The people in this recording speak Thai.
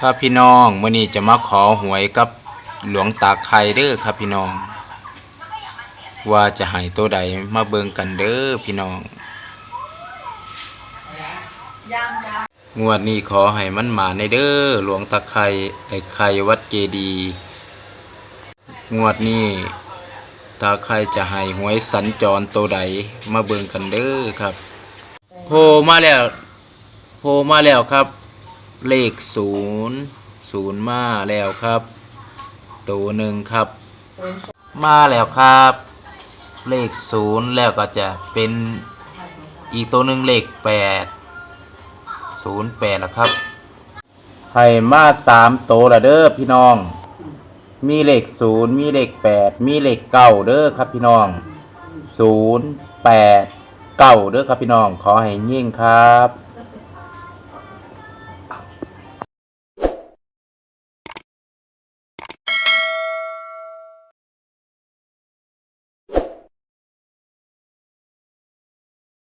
ครับพี่น้องมื่อนี้จะมาขอหวยกับหลวงตาไข่เด้อครับพี่น้อง ว่าจะให้ตัวใดมาเบิ่งกันเด้อพี่น้องงวดนี้ขอให้มันมาในเด้อหลวงตาไข่ไอ้ไข่วัดเจดีงวดนี้ตาไข่จะให้หวยสัญจรตัวใดมาเบิ่งกันเด้อครับโผล่มาแล้วโผล่มาแล้วครับ เลขศูนย์ศูนย์มาแล้วครับ ตัวหนึ่งครับ มาแล้วครับ เลขศูนย์แล้วก็จะเป็นอีกตัวหนึ่งเลขแปดศูนย์แปดแล้วครับให้มาสามตัวละเด้อพี่น้อง มีเลขศูนย์มีเลขแปดมีเลขเก้าเด้อครับพี่น้องศูนย์แปดเก้าเด้อครับพี่น้อง ขอให้ยิ่งครับ